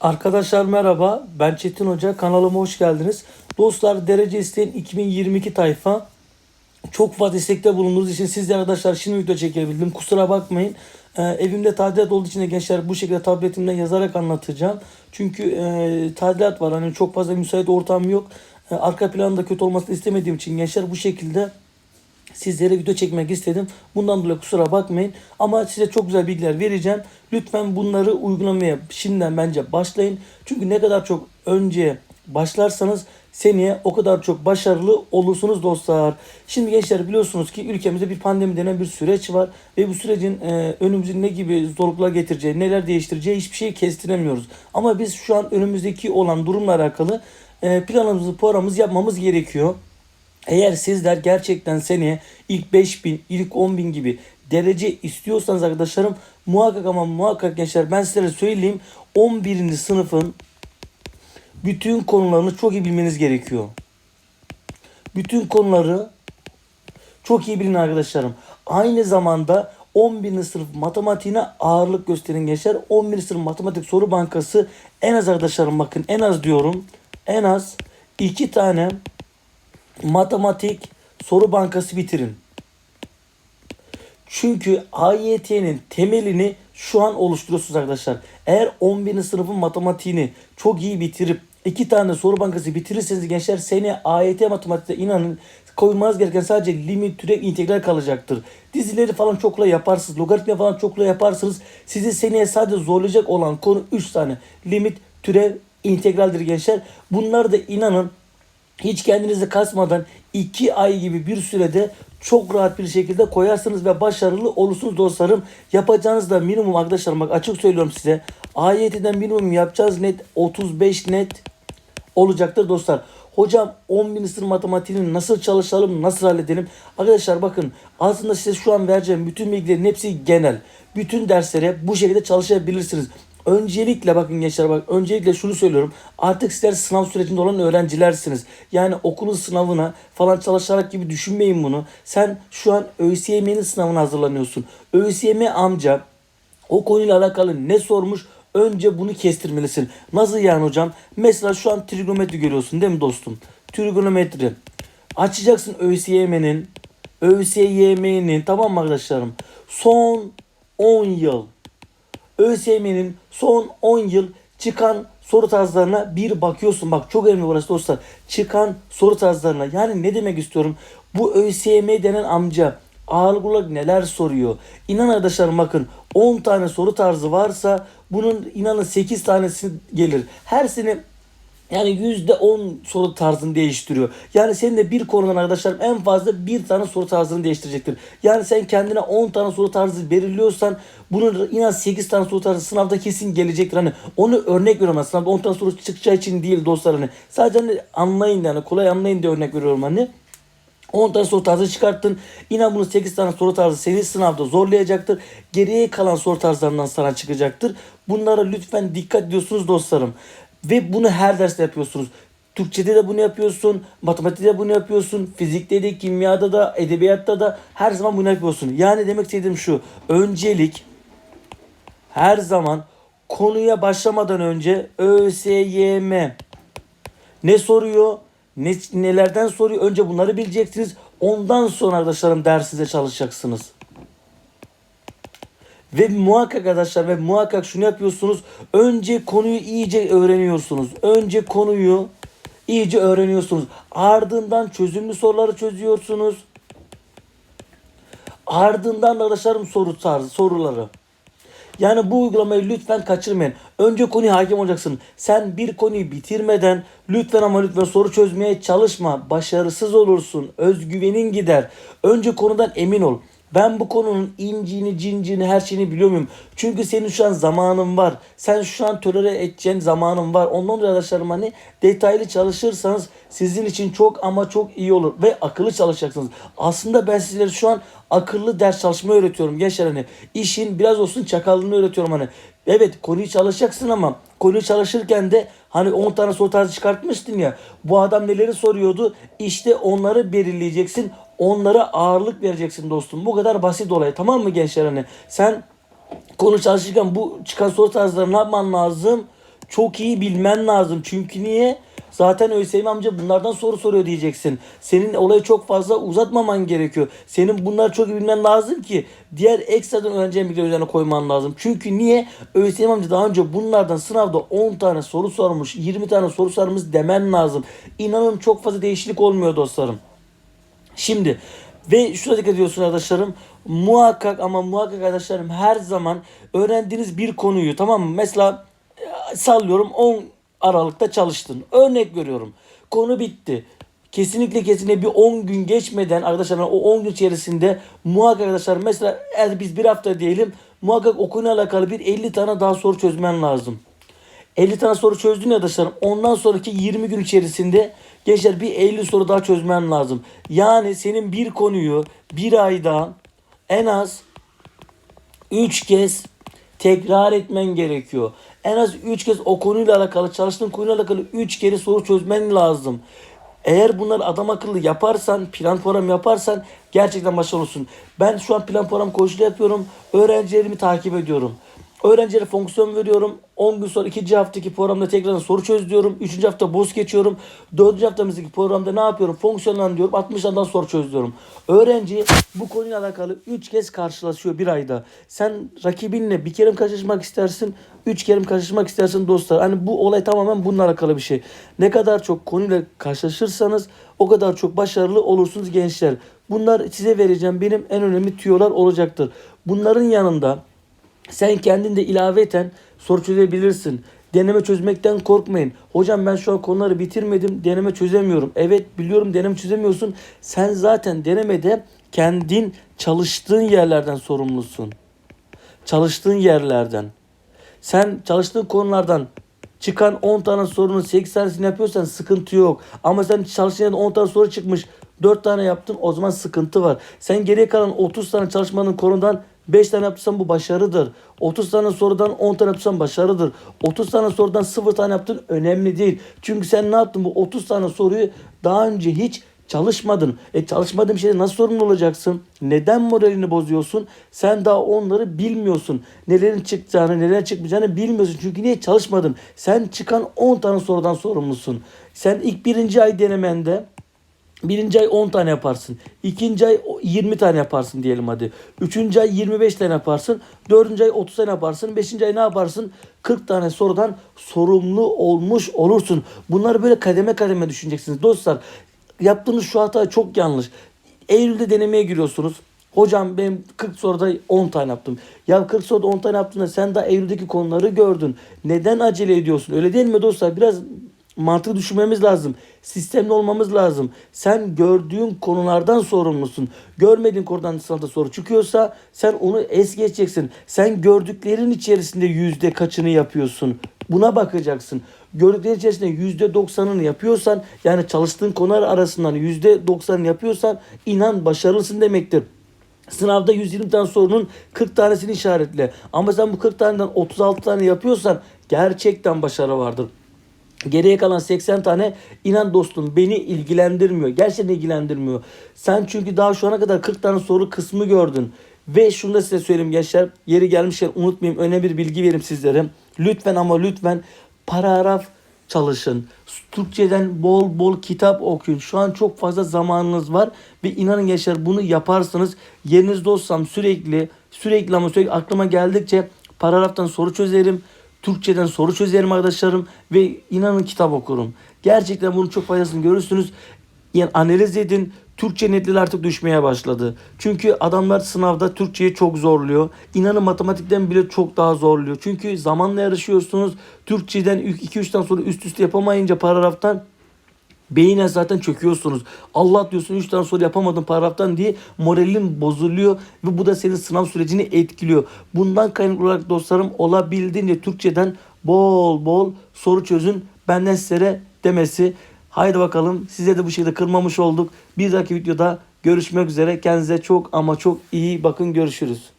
Arkadaşlar merhaba. Ben Çetin Hoca. Kanalıma hoş geldiniz. Dostlar derece isteyen 2022 tayfa. Çok fazla istekte bulunduğunuz için siz de arkadaşlar şimdi video çekebildim. Kusura bakmayın. Ee, evimde tadilat olduğu için de gençler bu şekilde tabletimden yazarak anlatacağım. Çünkü e, tadilat var. Hani çok fazla müsait ortam yok. E, arka planda kötü olmasını istemediğim için gençler bu şekilde sizlere video çekmek istedim. Bundan dolayı kusura bakmayın. Ama size çok güzel bilgiler vereceğim. Lütfen bunları uygulamaya şimdiden bence başlayın. Çünkü ne kadar çok önce başlarsanız seneye o kadar çok başarılı olursunuz dostlar. Şimdi gençler biliyorsunuz ki ülkemizde bir pandemi denen bir süreç var. Ve bu sürecin e, önümüzde ne gibi zorluklar getireceği, neler değiştireceği hiçbir şey kestiremiyoruz. Ama biz şu an önümüzdeki olan durumla alakalı e, planımızı, programımızı yapmamız gerekiyor. Eğer sizler gerçekten seneye ilk 5000, ilk 10000 gibi derece istiyorsanız arkadaşlarım muhakkak ama muhakkak gençler ben sizlere söyleyeyim 11. sınıfın bütün konularını çok iyi bilmeniz gerekiyor. Bütün konuları çok iyi bilin arkadaşlarım. Aynı zamanda 11. sınıf matematiğine ağırlık gösterin gençler. 11. sınıf matematik soru bankası en az arkadaşlarım bakın en az diyorum. En az iki tane matematik soru bankası bitirin. Çünkü AYT'nin temelini şu an oluşturuyorsunuz arkadaşlar. Eğer 11. sınıfın matematiğini çok iyi bitirip iki tane soru bankası bitirirseniz gençler sene AYT matematikte inanın koymanız gereken sadece limit, türev, integral kalacaktır. Dizileri falan çokla yaparsınız. Logaritma falan çokla yaparsınız. Sizi seneye sadece zorlayacak olan konu 3 tane. Limit, türev, integraldir gençler. Bunları da inanın hiç kendinizi kasmadan 2 ay gibi bir sürede çok rahat bir şekilde koyarsınız ve başarılı olursunuz dostlarım. Yapacağınız da minimum arkadaşlar bak açık söylüyorum size. AYT'den minimum yapacağız net 35 net olacaktır dostlar. Hocam 10 bin sınıf matematiğini nasıl çalışalım, nasıl halledelim? Arkadaşlar bakın aslında size şu an vereceğim bütün bilgilerin hepsi genel. Bütün derslere bu şekilde çalışabilirsiniz. Öncelikle bakın gençler bak öncelikle şunu söylüyorum. Artık sizler sınav sürecinde olan öğrencilersiniz. Yani okulun sınavına falan çalışarak gibi düşünmeyin bunu. Sen şu an ÖSYM'nin sınavına hazırlanıyorsun. ÖSYM amca o konuyla alakalı ne sormuş önce bunu kestirmelisin. Nasıl yani hocam? Mesela şu an trigonometri görüyorsun değil mi dostum? Trigonometri. Açacaksın ÖSYM'nin ÖSYM'nin tamam mı arkadaşlarım? Son 10 yıl ÖSYM'nin son 10 yıl çıkan soru tarzlarına bir bakıyorsun. Bak çok önemli burası dostlar. Çıkan soru tarzlarına. Yani ne demek istiyorum? Bu ÖSYM denen amca ağırlık neler soruyor? İnan arkadaşlarım bakın 10 tane soru tarzı varsa bunun inanın 8 tanesi gelir. Her sene yani %10 soru tarzını değiştiriyor. Yani senin de bir konudan arkadaşlarım en fazla bir tane soru tarzını değiştirecektir. Yani sen kendine 10 tane soru tarzı belirliyorsan bunun inan 8 tane soru tarzı sınavda kesin gelecektir. Hani onu örnek veriyorum ben sınavda 10 tane soru çıkacağı için değil dostlar hani. Sadece hani anlayın yani kolay anlayın diye örnek veriyorum hani. 10 tane soru tarzı çıkarttın. İnan bunun 8 tane soru tarzı seni sınavda zorlayacaktır. Geriye kalan soru tarzlarından sana çıkacaktır. Bunlara lütfen dikkat ediyorsunuz dostlarım. Ve bunu her derste yapıyorsunuz. Türkçede de bunu yapıyorsun, matematikte de bunu yapıyorsun, fizikte de, kimyada da, edebiyatta da her zaman bunu yapıyorsun. Yani demek istediğim şu, öncelik her zaman konuya başlamadan önce ÖSYM ne soruyor, ne, nelerden soruyor önce bunları bileceksiniz. Ondan sonra arkadaşlarım dersinize çalışacaksınız. Ve muhakkak arkadaşlar ve muhakkak şunu yapıyorsunuz. Önce konuyu iyice öğreniyorsunuz. Önce konuyu iyice öğreniyorsunuz. Ardından çözümlü soruları çözüyorsunuz. Ardından arkadaşlarım soru tarzı soruları. Yani bu uygulamayı lütfen kaçırmayın. Önce konuya hakim olacaksın. Sen bir konuyu bitirmeden lütfen ama lütfen soru çözmeye çalışma. Başarısız olursun. Özgüvenin gider. Önce konudan emin ol. Ben bu konunun inciğini, cinciğini, her şeyini biliyor muyum? Çünkü senin şu an zamanın var. Sen şu an tolere edeceğin zamanın var. Ondan dolayı arkadaşlarım hani detaylı çalışırsanız sizin için çok ama çok iyi olur. Ve akıllı çalışacaksınız. Aslında ben sizlere şu an akıllı ders çalışmayı öğretiyorum gençler hani. işin biraz olsun çakallığını öğretiyorum hani. Evet konuyu çalışacaksın ama konuyu çalışırken de hani 10 tane soru tarzı çıkartmıştın ya. Bu adam neleri soruyordu? İşte onları belirleyeceksin. Onlara ağırlık vereceksin dostum. Bu kadar basit olay. Tamam mı gençler hani? Sen konu çalışırken bu çıkan soru tarzları ne yapman lazım? çok iyi bilmen lazım. Çünkü niye? Zaten ÖSYM amca bunlardan soru soruyor diyeceksin. Senin olayı çok fazla uzatmaman gerekiyor. Senin bunları çok iyi bilmen lazım ki diğer ekstradan öğreneceğin bilgiler üzerine koyman lazım. Çünkü niye? ÖSYM amca daha önce bunlardan sınavda 10 tane soru sormuş, 20 tane soru sormuş demen lazım. İnanın çok fazla değişiklik olmuyor dostlarım. Şimdi ve şuna dikkat ediyorsun arkadaşlarım. Muhakkak ama muhakkak arkadaşlarım her zaman öğrendiğiniz bir konuyu tamam mı? Mesela e, sallıyorum 10 Aralık'ta çalıştın. Örnek veriyorum. Konu bitti. Kesinlikle kesinlikle bir 10 gün geçmeden arkadaşlar o 10 gün içerisinde muhakkak arkadaşlar mesela eğer biz bir hafta diyelim muhakkak o konuyla alakalı bir 50 tane daha soru çözmen lazım. 50 tane soru çözdün ya arkadaşlarım. Ondan sonraki 20 gün içerisinde gençler bir 50 soru daha çözmen lazım. Yani senin bir konuyu bir ayda en az 3 kez tekrar etmen gerekiyor. En az 3 kez o konuyla alakalı çalıştığın konuyla alakalı 3 kere soru çözmen lazım. Eğer bunları adam akıllı yaparsan, plan program yaparsan gerçekten başarılı olursun. Ben şu an plan program koşulu yapıyorum. Öğrencilerimi takip ediyorum. Öğrencilere fonksiyon veriyorum. 10 gün sonra ikinci haftaki programda tekrar soru çöz diyorum. Üçüncü hafta boz geçiyorum. Dördüncü haftamızdaki programda ne yapıyorum? Fonksiyonlan diyorum. 60 tane soru çöz diyorum. Öğrenci bu konuyla alakalı 3 kez karşılaşıyor bir ayda. Sen rakibinle bir kere mi karşılaşmak istersin? 3 kere mi karşılaşmak istersin dostlar? Hani bu olay tamamen bununla alakalı bir şey. Ne kadar çok konuyla karşılaşırsanız o kadar çok başarılı olursunuz gençler. Bunlar size vereceğim benim en önemli tüyolar olacaktır. Bunların yanında sen kendin de ilaveten soru çözebilirsin. Deneme çözmekten korkmayın. Hocam ben şu an konuları bitirmedim. Deneme çözemiyorum. Evet biliyorum deneme çözemiyorsun. Sen zaten denemede kendin çalıştığın yerlerden sorumlusun. Çalıştığın yerlerden. Sen çalıştığın konulardan çıkan 10 tane sorunun 8 tanesini yapıyorsan sıkıntı yok. Ama sen çalıştığın yerden 10 tane soru çıkmış 4 tane yaptın o zaman sıkıntı var. Sen geriye kalan 30 tane çalışmanın konudan 5 tane yaptıysan bu başarıdır. 30 tane sorudan 10 tane yaptıysan başarıdır. 30 tane sorudan 0 tane yaptın önemli değil. Çünkü sen ne yaptın bu 30 tane soruyu daha önce hiç çalışmadın. E çalışmadığın şeyde nasıl sorumlu olacaksın? Neden moralini bozuyorsun? Sen daha onları bilmiyorsun. Nelerin çıkacağını, nelerin çıkmayacağını bilmiyorsun. Çünkü niye çalışmadın? Sen çıkan 10 tane sorudan sorumlusun. Sen ilk birinci ay denemende Birinci ay 10 tane yaparsın. İkinci ay 20 tane yaparsın diyelim hadi. Üçüncü ay 25 tane yaparsın. Dördüncü ay 30 tane yaparsın. Beşinci ay ne yaparsın? 40 tane sorudan sorumlu olmuş olursun. Bunları böyle kademe kademe düşüneceksiniz. Dostlar yaptığınız şu hata çok yanlış. Eylül'de denemeye giriyorsunuz. Hocam ben 40 soruda 10 tane yaptım. Ya 40 soruda 10 tane yaptığında sen daha Eylül'deki konuları gördün. Neden acele ediyorsun? Öyle değil mi dostlar? Biraz mantığı düşünmemiz lazım. Sistemli olmamız lazım. Sen gördüğün konulardan sorumlusun. Görmediğin konudan sınavda soru çıkıyorsa sen onu es geçeceksin. Sen gördüklerin içerisinde yüzde kaçını yapıyorsun. Buna bakacaksın. Gördüklerin içerisinde yüzde doksanını yapıyorsan yani çalıştığın konular arasından yüzde doksanını yapıyorsan inan başarılısın demektir. Sınavda 120 tane sorunun 40 tanesini işaretle. Ama sen bu 40 taneden 36 tane yapıyorsan gerçekten başarı vardır. Geriye kalan 80 tane inan dostum beni ilgilendirmiyor. Gerçekten ilgilendirmiyor. Sen çünkü daha şu ana kadar 40 tane soru kısmı gördün. Ve şunu da size söyleyeyim gençler. Yeri gelmişken unutmayayım. Önemli bir bilgi vereyim sizlere. Lütfen ama lütfen paragraf çalışın. Türkçeden bol bol kitap okuyun. Şu an çok fazla zamanınız var. Ve inanın gençler bunu yaparsınız. Yerinizde olsam sürekli sürekli ama sürekli aklıma geldikçe paragraftan soru çözerim. Türkçeden soru çözerim arkadaşlarım ve inanın kitap okurum. Gerçekten bunun çok faydasını görürsünüz. Yani analiz edin. Türkçe netleri artık düşmeye başladı. Çünkü adamlar sınavda Türkçeyi çok zorluyor. İnanın matematikten bile çok daha zorluyor. Çünkü zamanla yarışıyorsunuz. Türkçeden 2-3 tane soru üst üste yapamayınca paragraftan Beyine zaten çöküyorsunuz. Allah diyorsun 3 tane soru yapamadım paragraftan diye moralin bozuluyor ve bu da senin sınav sürecini etkiliyor. Bundan kaynaklı olarak dostlarım olabildiğince Türkçeden bol bol soru çözün. Benden sizlere demesi. Haydi bakalım size de bu şekilde kırmamış olduk. Bir dahaki videoda görüşmek üzere. Kendinize çok ama çok iyi bakın görüşürüz.